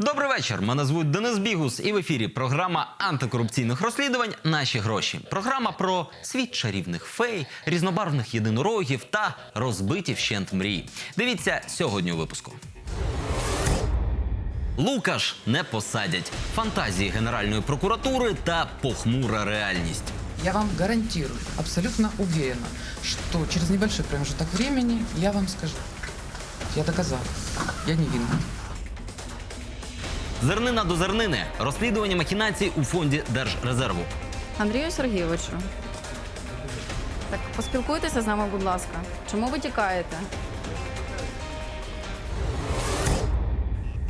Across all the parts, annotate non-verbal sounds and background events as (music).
Добрий вечір. Мене звуть Денис Бігус, і в ефірі програма антикорупційних розслідувань Наші гроші. Програма про світ чарівних фей, різнобарвних єдинорогів та розбиті вщент мрії. Дивіться сьогодні у випуску. Лукаш не посадять. Фантазії Генеральної прокуратури та похмура реальність. Я вам гарантирую, абсолютно уверена, что через небольшой промежуток времени я вам скажу. Я доказала. Я невинна. Зернина до зернини. Розслідування махінацій у фонді Держрезерву. Андрію Сергійовичу. Так поспілкуйтеся з нами, будь ласка. Чому ви тікаєте?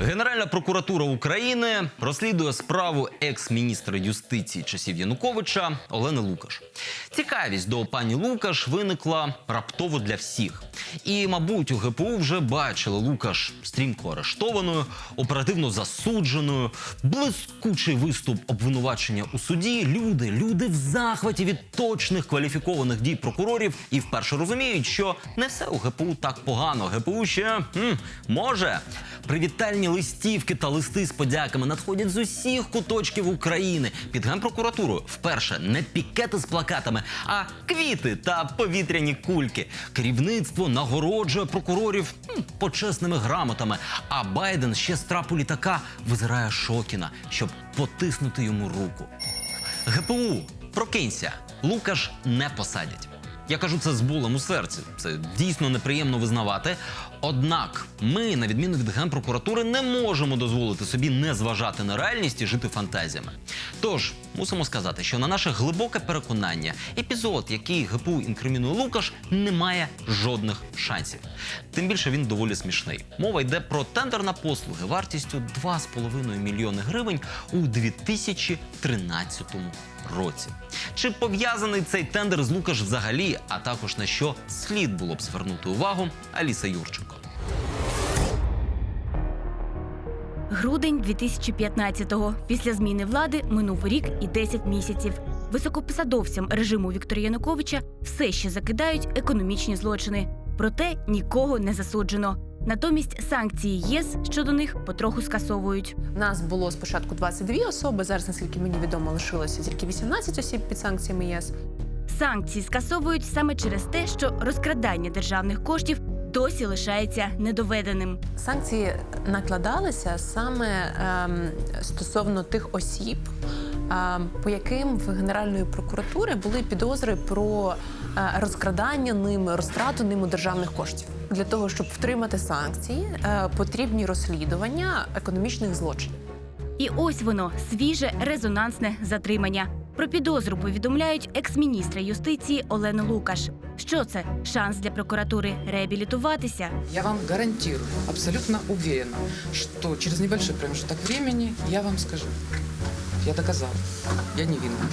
Генеральна прокуратура України розслідує справу екс-міністра юстиції часів Януковича Олени Лукаш. Цікавість до пані Лукаш виникла раптово для всіх. І, мабуть, у ГПУ вже бачили Лукаш стрімко арештованою, оперативно засудженою, блискучий виступ обвинувачення у суді. Люди, люди в захваті від точних кваліфікованих дій прокурорів і вперше розуміють, що не все у ГПУ так погано. ГПУ ще хм, може. Привітальні листівки та листи з подяками надходять з усіх куточків України. Під генпрокуратурою вперше не пікети з плакатами, а квіти та повітряні кульки. Керівництво нагороджує прокурорів почесними грамотами. А Байден ще з трапу літака визирає Шокіна, щоб потиснути йому руку. ГПУ, прокинься, Лукаш не посадять. Я кажу це з болем у серці. Це дійсно неприємно визнавати. Однак ми, на відміну від генпрокуратури, не можемо дозволити собі не зважати на реальність і жити фантазіями. Тож мусимо сказати, що на наше глибоке переконання, епізод, який ГПУ інкримінує Лукаш, не має жодних шансів. Тим більше він доволі смішний. Мова йде про тендер на послуги вартістю 2,5 мільйони гривень у 2013 році. Чи пов'язаний цей тендер з Лукаш взагалі, а також на що слід було б звернути увагу Аліса Юрченко. Грудень 2015-го. Після зміни влади минув рік і 10 місяців. Високопосадовцям режиму Віктора Януковича все ще закидають економічні злочини. Проте нікого не засуджено. Натомість санкції ЄС щодо них потроху скасовують. У нас було спочатку 22 особи. Зараз, наскільки мені відомо, лишилося тільки 18 осіб під санкціями ЄС. Санкції скасовують саме через те, що розкрадання державних коштів досі лишається недоведеним. Санкції накладалися саме ем, стосовно тих осіб, ем, по яким в Генеральної прокуратури були підозри про е, розкрадання ними, розтрату ними державних коштів. Для того щоб втримати санкції, е, потрібні розслідування економічних злочинів. І ось воно свіже резонансне затримання. Про підозру повідомляють екс-міністра юстиції Олену Лукаш. Що це? Шанс для прокуратури реабілітуватися. Я вам гарантую, абсолютно уверена, що через небольшой проміжок времени я вам скажу. Я доказала. Я невинна.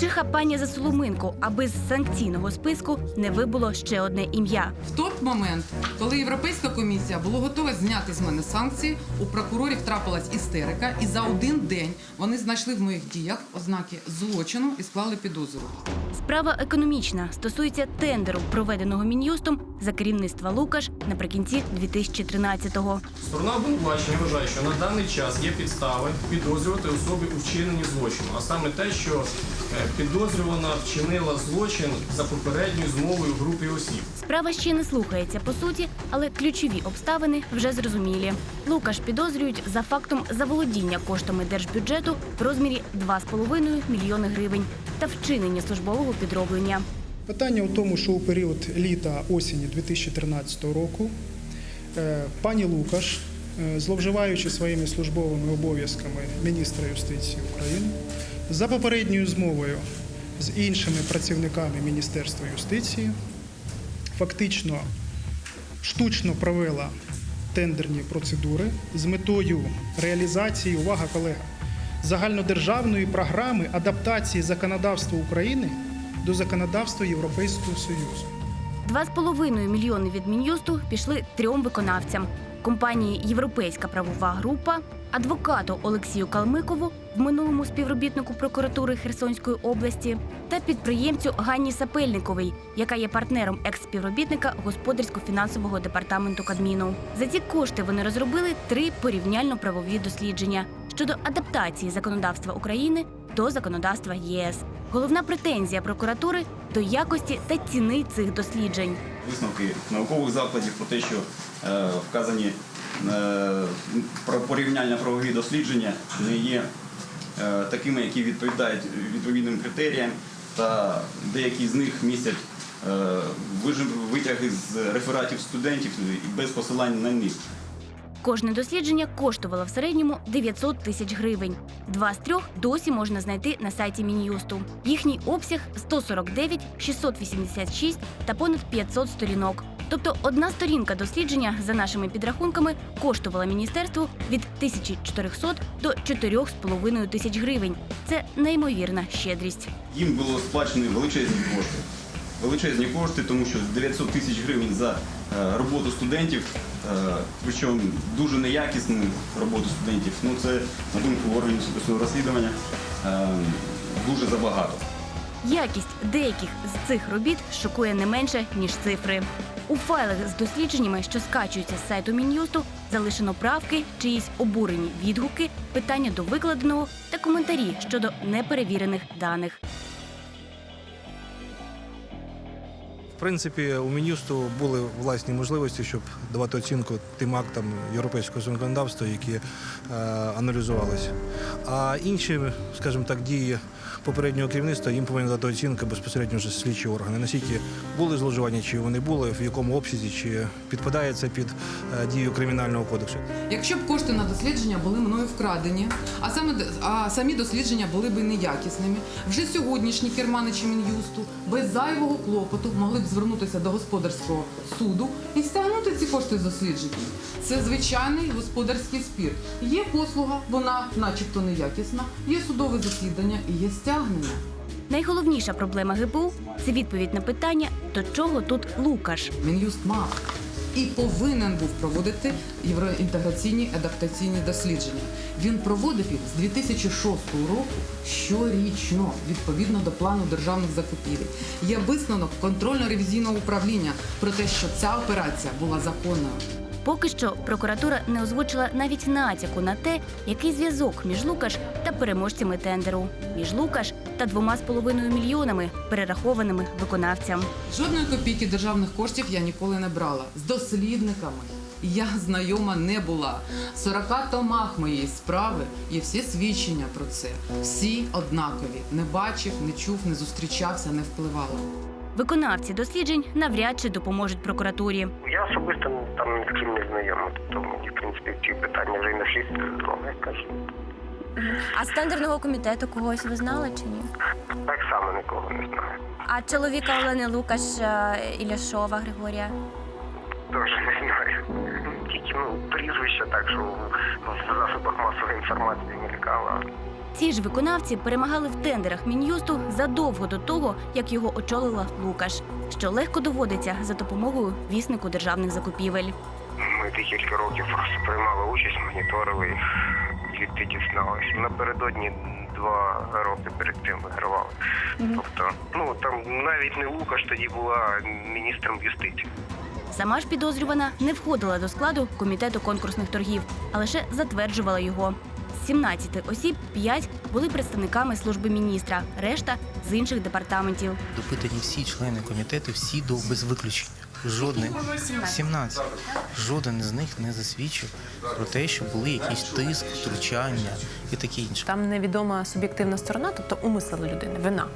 Чи хапання за соломинку, аби з санкційного списку не вибуло ще одне ім'я. В той момент, коли Європейська комісія була готова зняти з мене санкції, у прокурорів трапилась істерика, і за один день вони знайшли в моїх діях ознаки злочину і склали підозру. Справа економічна стосується тендеру, проведеного мін'юстом за керівництва Лукаш наприкінці 2013-го. Сторона обвинувачення вважає, що на даний час є підстави підозрювати особи у вчиненні злочину, а саме те, що е, підозрювана вчинила злочин за попередньою змовою групи осіб. Справа ще не слухається по суті, але ключові обставини вже зрозумілі. Лукаш підозрюють за фактом заволодіння коштами держбюджету в розмірі 2,5 мільйони гривень та вчинення службового підроблення. Питання у тому, що у період літа осені 2013 року е, пані Лукаш, е, зловживаючи своїми службовими обов'язками міністра юстиції України, за попередньою змовою з іншими працівниками Міністерства юстиції, фактично штучно провела тендерні процедури з метою реалізації, увага, колега, загальнодержавної програми адаптації законодавства України до законодавства Європейського Союзу. 2,5 мільйони від Мін'юсту пішли трьом виконавцям: компанії Європейська правова група, адвокату Олексію Калмикову, в минулому співробітнику прокуратури Херсонської області, та підприємцю Ганні Сапельниковій, яка є партнером екс-співробітника господарсько-фінансового департаменту Кадміну. За ці кошти вони розробили три порівняльно-правові дослідження щодо адаптації законодавства України до законодавства єС. Головна претензія прокуратури до якості та ціни цих досліджень. висновки наукових закладів про те, що е, вказані е, про порівняння правові дослідження не є е, такими, які відповідають відповідним критеріям, та деякі з них містять е, витяги з рефератів студентів без посилань на них. Кожне дослідження коштувало в середньому 900 тисяч гривень. Два з трьох досі можна знайти на сайті Мін'юсту. Їхній обсяг 149, 686 та понад 500 сторінок. Тобто одна сторінка дослідження, за нашими підрахунками, коштувала міністерству від 1400 до 4,5 тисяч гривень. Це неймовірна щедрість. Їм було сплачені величезні кошти. Величезні кошти, тому що 900 тисяч гривень за е, роботу студентів, е, причому дуже неякісну роботу студентів. Ну це на думку органів особистого розслідування е, дуже забагато. Якість деяких з цих робіт шокує не менше ніж цифри. У файлах з дослідженнями, що скачуються з сайту Мін'юсту, залишено правки, чиїсь обурені відгуки, питання до викладеного та коментарі щодо неперевірених даних. В принципі, у Мін'юсту були власні можливості, щоб давати оцінку тим актам європейського законодавства, які е, аналізувалися. А інші, скажімо так, дії попереднього керівництва їм повинні дати оцінку безпосередньо вже слідчі органи. Наскільки були зловживання, чи вони були, в якому обсязі, чи підпадає це під е, дію кримінального кодексу. Якщо б кошти на дослідження були мною вкрадені, а саме самі дослідження були б неякісними, вже сьогоднішні керманичі мін'юсту без зайвого клопоту могли б звернутися до господарського суду і стягнути ці кошти з досліджень. Це звичайний господарський спір. Є послуга, вона, начебто, неякісна, є судове засідання і є стягнення. Найголовніша проблема ГПУ це відповідь на питання, до чого тут Лукаш. Мін'юст мав і повинен був проводити євроінтеграційні адаптаційні дослідження. Він проводив їх з 2006 року щорічно, відповідно до плану державних закупівель. Є висновок контрольно-ревізійного управління про те, що ця операція була законною. Поки що прокуратура не озвучила навіть натяку на те, який зв'язок між Лукаш та переможцями тендеру, між Лукаш та двома з половиною мільйонами перерахованими виконавцям. Жодної копійки державних коштів я ніколи не брала. З дослідниками я знайома не була. В 40 томах моєї справи є всі свідчення про це. Всі однакові. Не бачив, не чув, не зустрічався, не впливала. Виконавці досліджень навряд чи допоможуть прокуратурі. Я особисто там ні з ким не знайомий, тому мені, в принципі, ці питання вже й на слід здоров'я, як кажуть. А з тендерного комітету когось ви знали чи ні? Так само нікого не знаю. А чоловіка Олени Лукаш е, Іляшова Григорія? Теж не знаю. Тільки ну, прізвище так, що в засобах масової інформації мелькало. Ці ж виконавці перемагали в тендерах мін'юсту задовго до того, як його очолила Лукаш, що легко доводиться за допомогою віснику державних закупівель. Ми декілька років приймали участь, моніторили і звідти дізналися. Напередодні два роки перед тим вигравали. Тобто, ну там навіть не Лукаш тоді була міністром юстиції. Сама ж підозрювана не входила до складу комітету конкурсних торгів, а лише затверджувала його. З 17 осіб 5 були представниками служби міністра, решта з інших департаментів. Допитані всі члени комітету, всі до без виключення. Жодний 17. Жоден з них не засвідчив про те, що були якісь тиск, втручання і таке інше. Там невідома суб'єктивна сторона, тобто умисел людини, вина.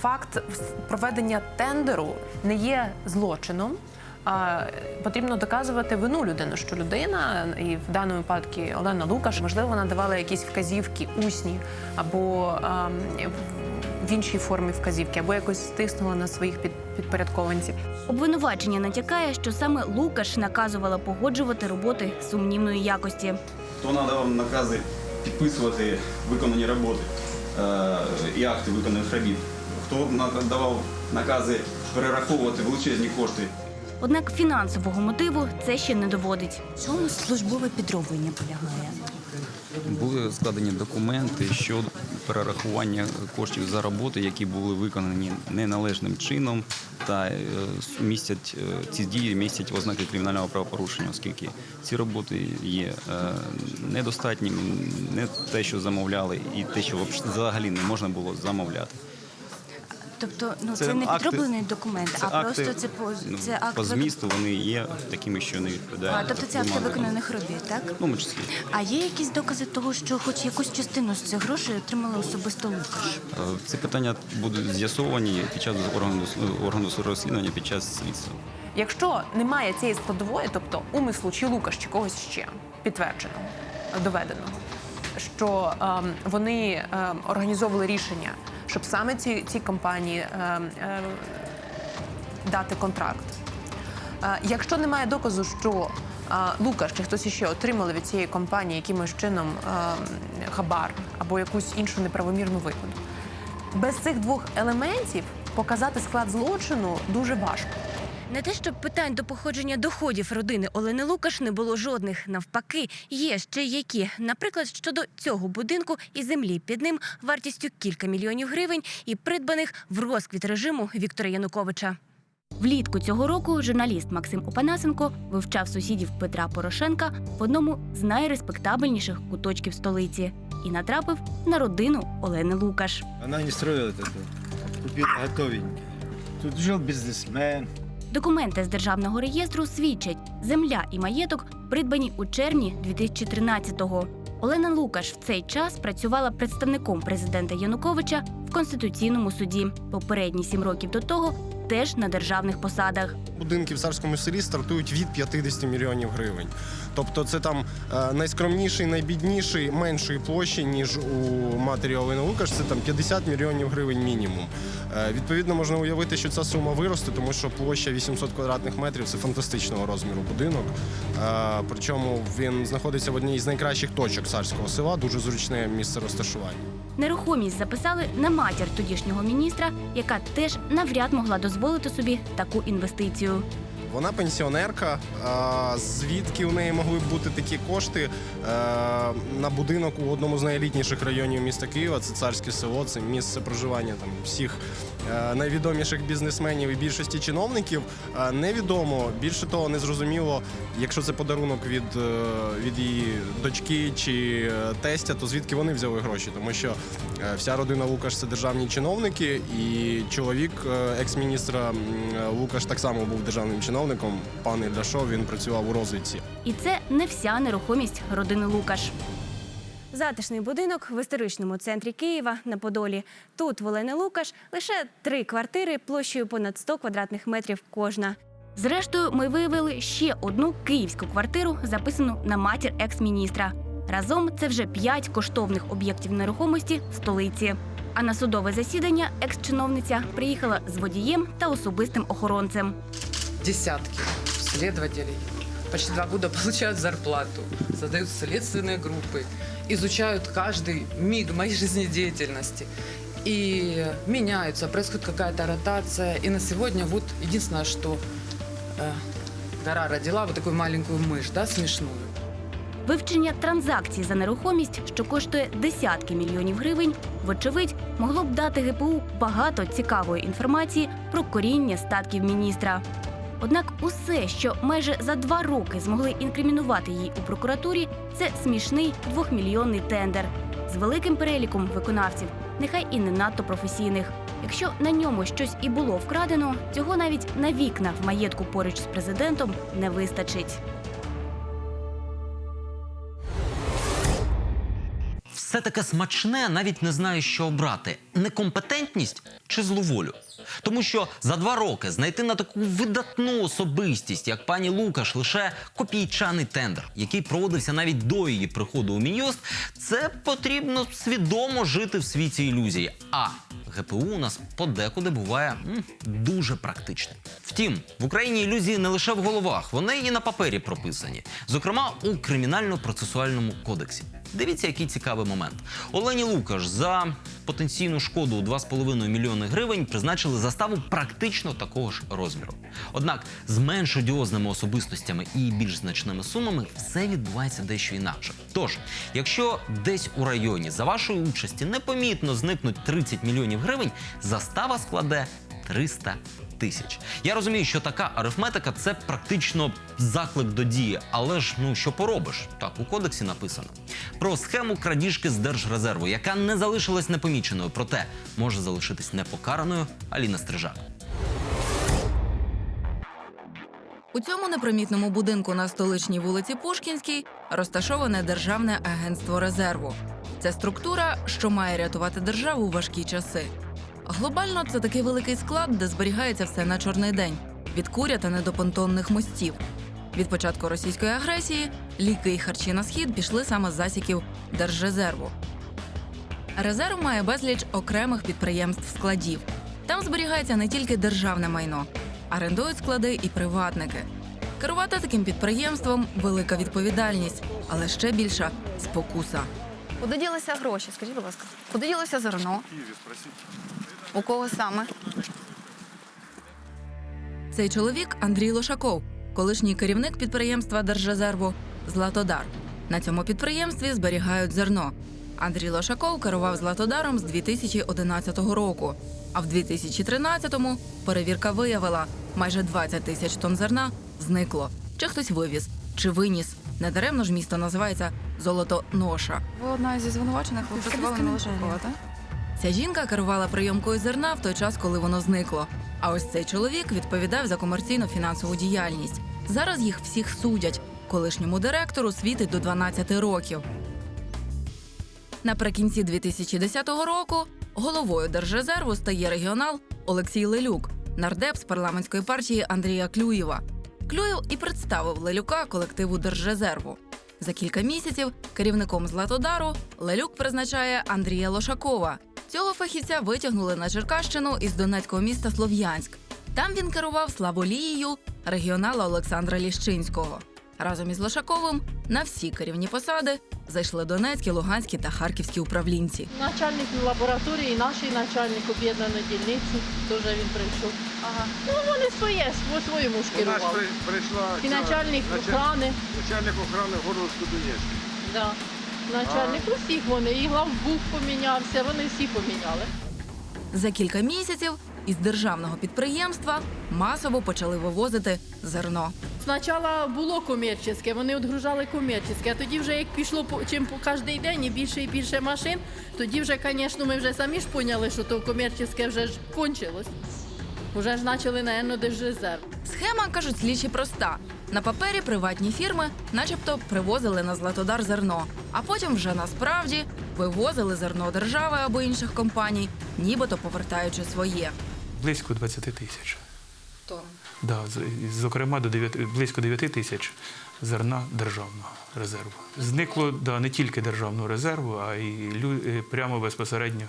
Факт проведення тендеру не є злочином. А, потрібно доказувати вину людини, що людина, і в даному випадку Олена Лукаш, можливо, вона давала якісь вказівки усні або а, в іншій формі вказівки, або якось стиснула на своїх під, підпорядкованців. Обвинувачення натякає, що саме Лукаш наказувала погоджувати роботи сумнівної якості. Хто надавав накази підписувати виконані роботи е, і акти виконаних робіт, хто надавав накази перераховувати величезні кошти Однак фінансового мотиву це ще не доводить. В чому службове підроблення полягає? Були складені документи щодо перерахування коштів за роботи, які були виконані неналежним чином, та е, містять е, ці дії містять ознаки кримінального правопорушення, оскільки ці роботи є е, недостатніми, не те, що замовляли, і те, що взагалі не можна було замовляти. Тобто, ну Це це, не акти- підроблений документ, Це а акти, просто це по ну, це акт по змісту вони є такими, що не відповідають. А, тобто це акти виконаних робіт, так? В тому числі. А є якісь докази того, що хоч якусь частину з цих грошей отримали особисто Лукаш? Е, Ці питання будуть з'ясовані під час органу, органу розслідування під час слідства. Якщо немає цієї складової, тобто умислу чи Лукаш, чи когось ще підтвердженого, доведеного, що ем, вони ем, організовували рішення, щоб саме ці, ці компанії е, е, дати контракт. Е, Якщо немає доказу, що е, Лукаш чи хтось іще отримали від цієї компанії якимось чином е, хабар або якусь іншу неправомірну вигоду, без цих двох елементів показати склад злочину дуже важко. Не те, щоб питань до походження доходів родини Олени Лукаш не було жодних. Навпаки, є ще які. Наприклад, щодо цього будинку і землі під ним вартістю кілька мільйонів гривень і придбаних в розквіт режиму Віктора Януковича. Влітку цього року журналіст Максим Опанасенко вивчав сусідів Петра Порошенка в одному з найреспектабельніших куточків столиці і натрапив на родину Олени Лукаш. Она не строила это. Купила готовенький. Тут жил бизнесмен. Документи з державного реєстру свідчать, земля і маєток придбані у червні 2013-го. Олена Лукаш в цей час працювала представником президента Януковича в конституційному суді. Попередні сім років до того теж на державних посадах. Будинки в царському селі стартують від 50 мільйонів гривень. Тобто це там е, найскромніший, найбідніший, меншої площі, ніж у матері Олени Лукаш, це там 50 мільйонів гривень мінімум. Е, відповідно, можна уявити, що ця сума виросте, тому що площа 800 квадратних метрів це фантастичного розміру будинок. Е, причому він знаходиться в одній з найкращих точок царського села, дуже зручне місце розташування. Нерухомість записали на матір тодішнього міністра, яка теж навряд могла дозволити собі таку інвестицію. Вона пенсіонерка. Звідки у неї могли б бути такі кошти е, на будинок у одному з найелітніших районів міста Києва? Це царське село, це місце проживання там всіх найвідоміших бізнесменів і більшості чиновників. Е, Невідомо. Більше того, не зрозуміло, якщо це подарунок від, е, від її дочки чи е, тестя, то звідки вони взяли гроші? Тому що е, вся родина Лукаш це державні чиновники, і чоловік е, екс-міністра Лукаш так само був державним чиновником. Пан Ільдашов, він працював у розвідці. І це не вся нерухомість родини Лукаш. Затишний будинок в історичному центрі Києва на Подолі. Тут в Олени Лукаш лише три квартири площею понад 100 квадратних метрів кожна. Зрештою, ми виявили ще одну київську квартиру, записану на матір екс-міністра. Разом це вже п'ять коштовних об'єктів нерухомості столиці. А на судове засідання екс-чиновниця приїхала з водієм та особистим охоронцем. Десятки следователей почти два года (laughs) получают зарплату, создают следственные группы, изучают каждый миг моей (laughs) жизнедеятельности. И меняются, происходит какая-то ротация. И на сегодня вот единственное, что э, гора родила вот такую маленькую мышь, да, смешную. Вивчення транзакцій за нерухомість, що коштує десятки мільйонів гривень, вочевидь, могло б дати ГПУ багато цікавої інформації про коріння статків міністра. Однак усе, що майже за два роки змогли інкримінувати їй у прокуратурі, це смішний двохмільйонний тендер з великим переліком виконавців, нехай і не надто професійних. Якщо на ньому щось і було вкрадено, цього навіть на вікна в маєтку поруч з президентом не вистачить. Все таке смачне, навіть не знаю, що обрати: некомпетентність чи зловолю. Тому що за два роки знайти на таку видатну особистість, як пані Лукаш, лише копійчаний тендер, який проводився навіть до її приходу у Мін'юст, це потрібно свідомо жити в світі ілюзії. А ГПУ у нас подекуди буває дуже практичним. Втім, в Україні ілюзії не лише в головах, вони і на папері прописані, зокрема у кримінально-процесуальному кодексі. Дивіться, який цікавий момент. Олені Лукаш за потенційну шкоду у 2,5 мільйони гривень призначили заставу практично такого ж розміру. Однак з менш одіозними особистостями і більш значними сумами все відбувається дещо інакше. Тож, якщо десь у районі за вашої участі непомітно зникнуть 30 мільйонів гривень, застава складе 300 тисяч. Я розумію, що така арифметика це практично заклик до дії, але ж ну що поробиш? Так у кодексі написано про схему крадіжки з держрезерву, яка не залишилась непоміченою, проте може залишитись непокараною Аліна Стрижак. У цьому непримітному будинку на столичній вулиці Пушкінській розташоване Державне агентство резерву. Це структура, що має рятувати державу у важкі часи. Глобально це такий великий склад, де зберігається все на чорний день від курятини до понтонних мостів. Від початку російської агресії ліки і харчі на схід пішли саме з засіків Держрезерву. Резерв має безліч окремих підприємств складів. Там зберігається не тільки державне майно, орендують склади і приватники. Керувати таким підприємством велика відповідальність, але ще більша спокуса. Куди ділися гроші? Скажіть, будь ласка, куди ділося зерно? У кого саме? Цей чоловік Андрій Лошаков, колишній керівник підприємства Держрезерву Златодар. На цьому підприємстві зберігають зерно. Андрій Лошаков керував Златодаром з 2011 року. А в 2013-му перевірка виявила, майже 20 тисяч тонн зерна зникло. Чи хтось вивіз, чи виніс. Недаремно ж місто називається Золотоноша. Ви одна зі звинувачених, ви працювали на Лошакова, так? Ця жінка керувала прийомкою зерна в той час, коли воно зникло. А ось цей чоловік відповідав за комерційну фінансову діяльність. Зараз їх всіх судять. Колишньому директору світить до 12 років. Наприкінці 2010 року головою Держрезерву стає регіонал Олексій Лелюк, нардеп з парламентської партії Андрія Клюєва. Клюєв і представив Лелюка колективу Держрезерву. За кілька місяців керівником Златодару Лелюк призначає Андрія Лошакова. Цього фахівця витягнули на Черкащину із донецького міста Слов'янськ. Там він керував Славолією регіонала Олександра Ліщинського. Разом із Лошаковим на всі керівні посади зайшли донецькі, луганські та харківські управлінці. Начальник лабораторії, наш начальник об'єднаної дільниці, теж він прийшов. Ага. Ну вони своє, по-своєму ж У нас керували. при- прийшла І ця- начальник началь- охорони. Начальник охорони Горловську Донецьку. Да. Начальник усіх вони, і главбух помінявся, вони всі поміняли. За кілька місяців із державного підприємства масово почали вивозити зерно. Спочатку було комерційне, вони відгружали комерційне, а тоді вже як пішло по- чим по кожен день і більше і більше машин, тоді вже, звісно, ми вже самі ж поняли, що то комерційне вже ж кончилось. Вже ж почали, напевно, держрезерв. Схема кажуть слідчі проста. На папері приватні фірми, начебто, привозили на Златодар зерно, а потім вже насправді вивозили зерно держави або інших компаній, нібито повертаючи своє. Близько 20 тисяч. Тонн. Да, зокрема, до 9, близько 9 тисяч зерна державного резерву. Зникло да, не тільки державного резерву, а й е, прямо безпосередньо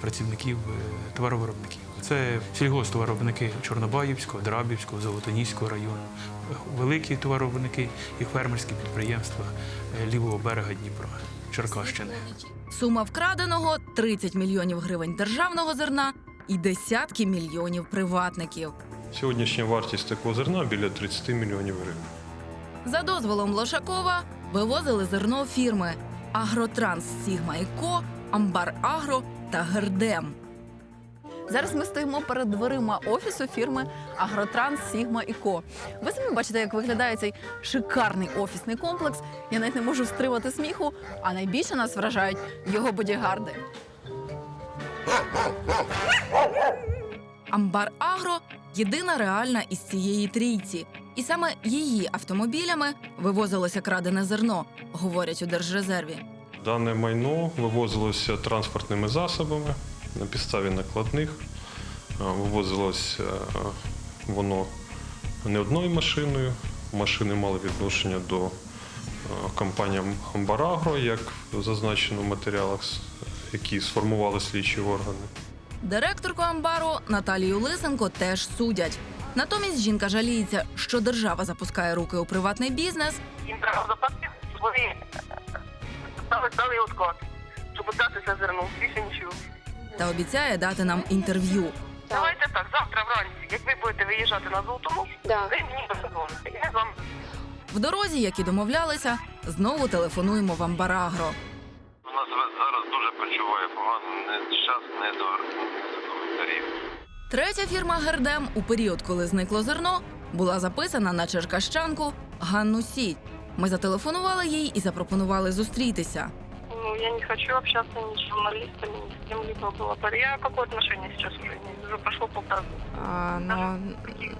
працівників е, товаровиробників. Це сільгосптоваровиробники Чорнобаївського, Драбівського, Золотоніського району, великі товаровиробники і фермерські підприємства е, лівого берега Дніпра, Черкащини. Сума вкраденого 30 мільйонів гривень державного зерна і десятки мільйонів приватників. Сьогоднішня вартість такого зерна біля 30 мільйонів гривень. За дозволом Лошакова вивозили зерно фірми Агротранс Сігма і Ко, Амбар Агро та Гердем. Зараз ми стоїмо перед дверима офісу фірми Агротранс Сігма і Ко. Ви самі бачите, як виглядає цей шикарний офісний комплекс. Я навіть не можу стримати сміху, а найбільше нас вражають його бодігарди. Амбар Агро єдина реальна із цієї трійці. І саме її автомобілями вивозилося крадене зерно, говорять у Держрезерві. Дане майно вивозилося транспортними засобами на підставі накладних. А, Вивозилося е, воно не одною машиною. Машини мали відношення до е, компанії Амбарагро, як зазначено в матеріалах, які сформували слідчі органи. Директорку амбару Наталію Лисенко теж судять. Натомість жінка жаліється, що держава запускає руки у приватний бізнес, їм треба заплатити свої здали його склад, щоб віддати це зерно. Більше нічого. Та обіцяє дати нам інтерв'ю. Давайте так, завтра вранці, як ви будете виїжджати на Золотому, ви мені позвоните. І ми з вами В дорозі, як і домовлялися, знову телефонуємо в Амбарагро. У нас зараз дуже почуває погано, не час не до, не до коментарів. Третя фірма Гердем у період, коли зникло зерно, була записана на черкащанку Ганну Сіть. Ми зателефонували їй і запропонували зустрітися Ну, я не хочу общаться ни с журналистами, ни с кем-либо было. Я какое отношение сейчас уже не Уже прошло полтора года. А, ну,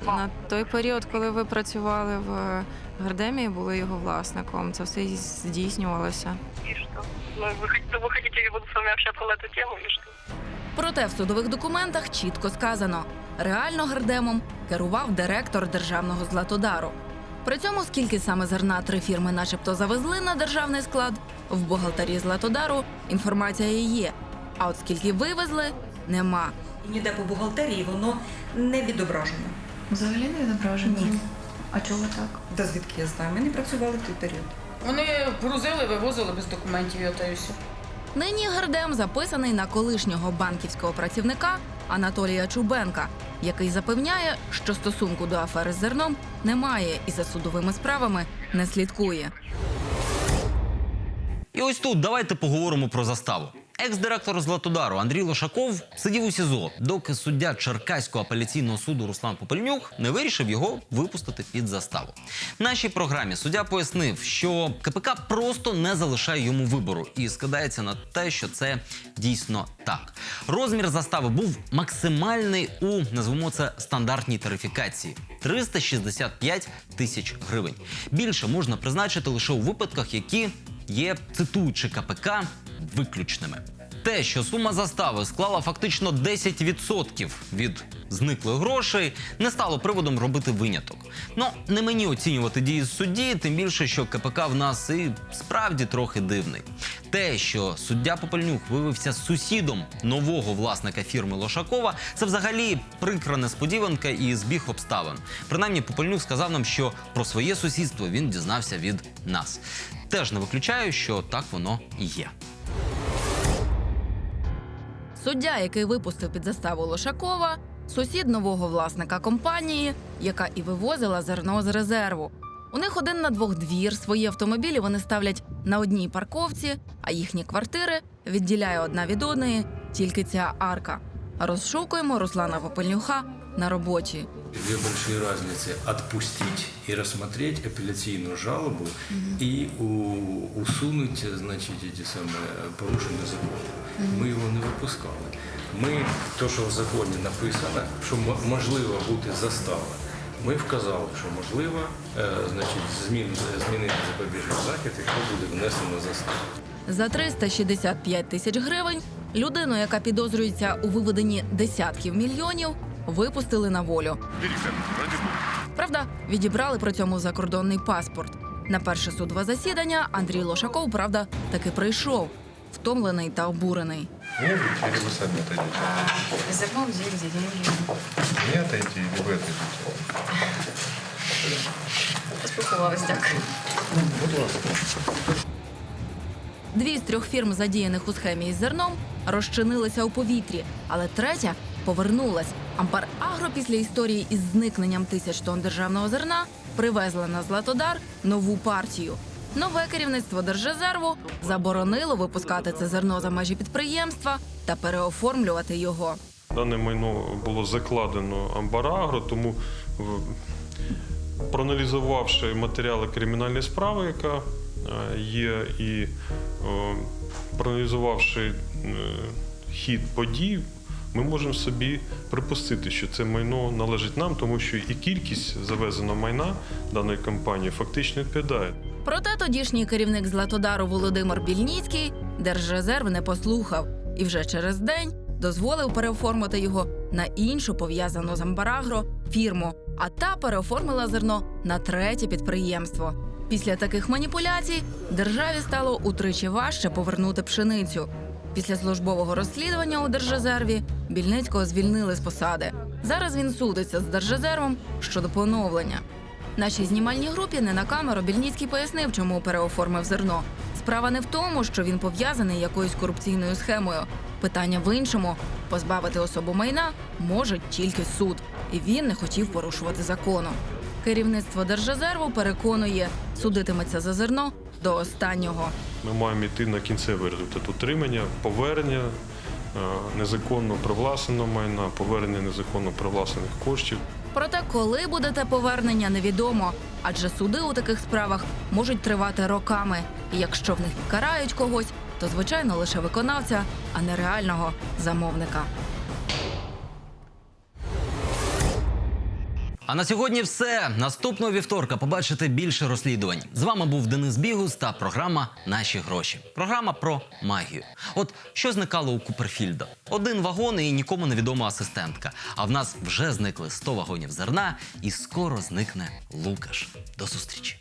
на той період, коли ви працювали в Гардемії, були його власником. Це все і здійснювалося. И что? Ну, вы, хотите- вы хотите, я буду с вами общаться на эту тему или что? Проте в судових документах чітко сказано: реально Гердемом керував директор державного златодару. При цьому, скільки саме зерна три фірми, начебто, завезли на державний склад, в бухгалтерії златодару інформація є. А от скільки вивезли, нема. Ніде по бухгалтерії воно не відображено. Взагалі не відображено? Ні. А чого так? Та звідки я знаю? Ми не працювали в той період. Вони грузили, вивозили без документів, і все. Нині Гердем записаний на колишнього банківського працівника Анатолія Чубенка, який запевняє, що стосунку до афери з зерном немає і за судовими справами не слідкує. І ось тут давайте поговоримо про заставу. Екс-директор Златодару Андрій Лошаков сидів у СІЗО, доки суддя Черкаського апеляційного суду Руслан Попельнюк не вирішив його випустити під заставу. В нашій програмі суддя пояснив, що КПК просто не залишає йому вибору і складається на те, що це дійсно так. Розмір застави був максимальний у назвемо це стандартній тарифікації 365 тисяч гривень. Більше можна призначити лише у випадках, які є, цитуючи КПК, виключними. Те, що сума застави склала фактично 10% від зниклих грошей, не стало приводом робити виняток. Ну, не мені оцінювати дії судді, тим більше, що КПК в нас і справді трохи дивний. Те, що суддя Попельнюк виявився сусідом нового власника фірми Лошакова, це взагалі прикра несподіванка і збіг обставин. Принаймні, Попельнюк сказав нам, що про своє сусідство він дізнався від нас. Теж не виключаю, що так воно і є. Суддя, який випустив під заставу Лошакова, сусід нового власника компанії, яка і вивозила зерно з резерву. У них один на двох двір. Свої автомобілі вони ставлять на одній парковці, а їхні квартири відділяє одна від одної тільки ця арка. Розшукуємо Руслана Попельнюха на роботі. Две большие разницы – отпустить и рассмотреть апелляционную жалобу и у- усунуть, значит, эти самые порушення закону. Ми його не випускали. Ми, то, що в законі написано, що м- можливо бути застава, ми вказали, що можливо, е, значить, змін, змінити запобіжний захід, якщо буде внесено заставу. За 365 тисяч гривень людину, яка підозрюється у виведенні десятків мільйонів, випустили на волю. Правда, відібрали при цьому закордонний паспорт. На перше судове засідання Андрій Лошаков, правда, таки прийшов, втомлений та обурений. Деньги. Отойти, отойдете? Поспілкувалась, дякую. Будь ласка. Дві з трьох фірм, задіяних у схемі із зерном, розчинилися у повітрі, але третя повернулась. Ампар Агро після історії із зникненням тисяч тонн державного зерна привезла на Златодар нову партію. Нове керівництво Держрезерву заборонило випускати це зерно за межі підприємства та переоформлювати його. Дане майно було закладено Амбарагро, тому проаналізувавши матеріали кримінальної справи, яка е, є, і проаналізувавши е, хід подій, ми можемо собі припустити, що це майно належить нам, тому що і кількість завезеного майна даної компанії фактично відповідає. Проте тодішній керівник Златодару Володимир Більніцький Держрезерв не послухав і вже через день дозволив переоформити його на іншу пов'язану з Амбарагро фірму, а та переоформила зерно на третє підприємство. Після таких маніпуляцій державі стало утричі важче повернути пшеницю. Після службового розслідування у Держрезерві Більницького звільнили з посади. Зараз він судиться з Держрезервом щодо поновлення. Нашій знімальній групі не на камеру Більніцький пояснив, чому переоформив зерно. Справа не в тому, що він пов'язаний якоюсь корупційною схемою. Питання в іншому: позбавити особу майна може тільки суд, і він не хотів порушувати закону. Керівництво Держрезерву переконує, судитиметься за зерно до останнього. Ми маємо йти на кінцевий результат утримання, повернення е, незаконно привласненого майна, повернення незаконно привласнених коштів. Проте, коли буде те повернення, невідомо, адже суди у таких справах можуть тривати роками. І якщо в них карають когось, то звичайно лише виконавця, а не реального замовника. А на сьогодні все. Наступного вівторка побачите більше розслідувань. З вами був Денис Бігус та програма Наші гроші. Програма про магію. От що зникало у Куперфільда? Один вагон і нікому невідома асистентка. А в нас вже зникли 100 вагонів зерна, і скоро зникне Лукаш. До зустрічі.